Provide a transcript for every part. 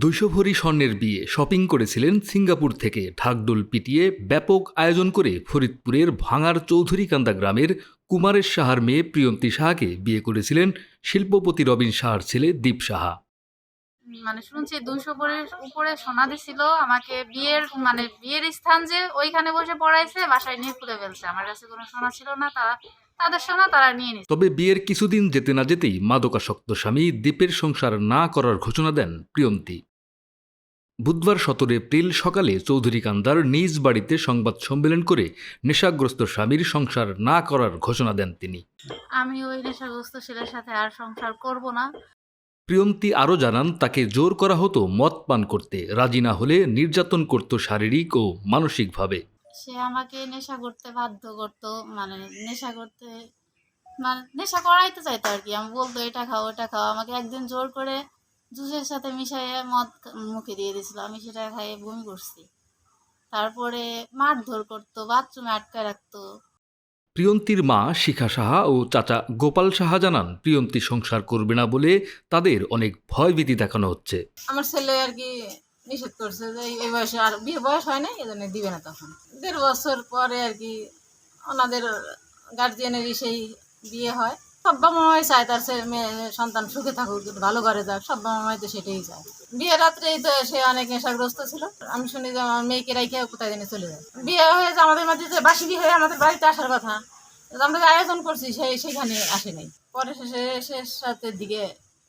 দুইশো ভরি স্বর্ণের বিয়ে শপিং করেছিলেন সিঙ্গাপুর থেকে ঢাকডোল পিটিয়ে ব্যাপক আয়োজন করে ফরিদপুরের ভাঙার চৌধুরীকান্দা গ্রামের কুমারের সাহার মেয়ে প্রিয়ন্তী সাহাকে বিয়ে করেছিলেন শিল্পপতি রবিন সাহার ছেলে দীপ সাহা। মানে শুনছি দুইশো উপরে উপরে সোনা দিছিল আমাকে বিয়ের মানে বিয়ের স্থান যে ওইখানে বসে পড়াইছে বাসায় নিয়ে খুলে ফেলছে। আমার কাছে কোনো সোনা ছিল না তারা তাদের সোনা তারা নিয়ে নিছে। তবে বিয়ের কিছুদিন যেতে না যেতেই মাদকাসক্ত স্বামী দ্বীপের সংসার না করার ঘোষণা দেন প্রিয়ন্তী। বুধবার সতেরো এপ্রিল সকালে চৌধুরী কান্দার নিজ বাড়িতে সংবাদ সম্মেলন করে নেশাগ্রস্ত স্বামীর সংসার না করার ঘোষণা দেন তিনি। আমি ওই নেশাগ্রস্ত ছেলের সাথে আর সংসার করব না। প্রিয়ন্তী আরও জানান তাকে জোর করা হতো মদ পান করতে রাজি না হলে নির্যাতন করত শারীরিক ও মানসিকভাবে। সে আমাকে নেশা করতে বাধ্য করতো মানে নেশা করতে মানে নেশা করাইতে চাইতো আর কি। আমি বলতো এটা খাও ওটা খাও। আমাকে একদিন জোর করে জুসের সাথে মিশাইয়ে মদ মুখে দিয়ে দিয়েছিল। আমি সেটা খাইয়ে বমি করছি। তারপরে মারধর করতো বাথরুমে আটকায় রাখতো। প্রিয়ন্তীর মা শিখা সাহা ও চাচা গোপাল সাহা জানান প্রিয়ন্তী সংসার করবে না বলে তাদের অনেক ভয়ভীতি দেখানো হচ্ছে। আমার ছেলে আর কি নিষেধ করছে যে এই- বয়সে আর বিয়ে বয়স হয় নাই এই জন্য দিবে না তখন। দেড় বছর পরে আর কি ওনাদের গার্জিয়ানেরই সেই বিয়ে হয়। সব বাবা মাই চায় তার মেয়ে, সন্তান সুখে থাকুক ভালো ঘরে যাক, সব বাবা মাই তো সেটাই চায়। বিয়ে রাত্রেই তো সে অনেক নেশাগ্রস্ত ছিল। আমি শুনি যে আমার মেয়েকে রাইখে কোথায় জানি চলে যায়। বিয়ে হয়ে যে আমাদের যে বাসি বিয়ে হয়ে আমাদের বাড়িতে আসার কথা আমরা যে আয়োজন করছি সেই সেখানে আসে নাই। পরে শেষে শেষ রাতের দিকে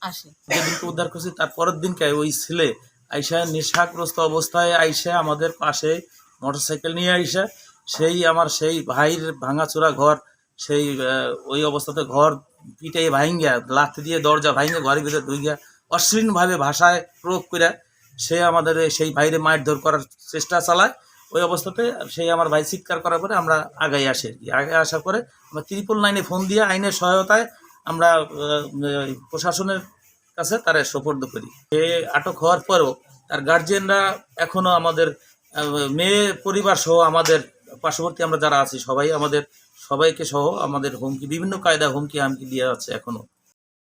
আসে। যেদিনকে উদ্ধার করছি, তার পরের দিনকে ওই ছেলে আইসা নেশাগ্রস্ত অবস্থায় আইসা আমাদের পাশে মোটরসাইকেল নিয়ে আইসা, সেই আমার সেই ভাইয়ের ভাঙাচোরা ঘর সেই ওই অবস্থাতে ঘর পিটাই ভাঙ্গা লাথ দিয়ে দরজা ভাঙ্গা ঘরের ভিতরে ঢুইয়া অশ্লীলভাবে ভাষায় প্রয়োগ করে সে আমাদের সেই ভাইরে মায়ের ধর করার চেষ্টা চালায়। ওই অবস্থাতে সেই আমার ভাই চিৎকার করার পরে আমরা আগাই আসি আগে আসার পরে আমরা ত্রিপল লাইনে ফোন দিয়ে আইনের সহায়তায় আমরা প্রশাসনের কাছে তারা সোপর্দ করি। সে আটক হওয়ার পরেও তার গার্জিয়ানরা এখনও আমাদের মেয়ে পরিবার সহ আমাদের পার্শ্ববর্তী আমরা যারা আছি সবাই আমাদের সবাইকে সহ আমাদের হুমকি বিভিন্ন কায়দা হুমকি হামকি দিয়ে আছে এখনও।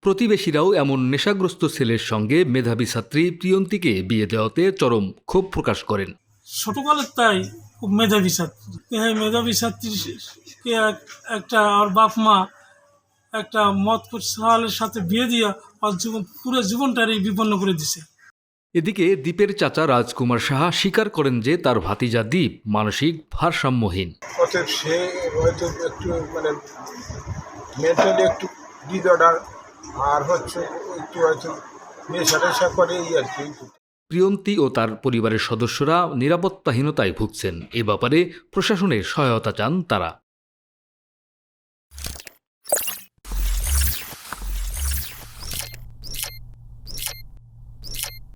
প্রতিবেশীরাও এমন নেশাগ্রস্ত ছেলের সঙ্গে মেধাবী ছাত্রী প্রিয়ন্তীকে বিয়ে দেওয়াতে চরম ক্ষোভ প্রকাশ করেন। ছোটকালের তাই খুব মেধাবী ছাত্রী। হ্যাঁ মেধাবী ছাত্রীকে এক- একটা আর বাপ মা একটা মত সালের সাথে বিয়ে দিয়া ওর জীবন পুরো জীবনটারই বিপন্ন করে দিছে। এদিকে দ্বীপের চাচা রাজকুমার সাহা স্বীকার করেন যে তার ভাতিজা দ্বীপ মানসিক ভারসাম্যহীন। অতএব সে হয়তো একটু মানে মেন্টালি একটু ডিজর্ডার আর হচ্ছে একটু হয়তো নেশা টেশা করে এই আর কি। প্রিয়ন্তী ও তার পরিবারের সদস্যরা নিরাপত্তাহীনতায় ভুগছেন। এ ব্যাপারে প্রশাসনের সহায়তা চান তারা।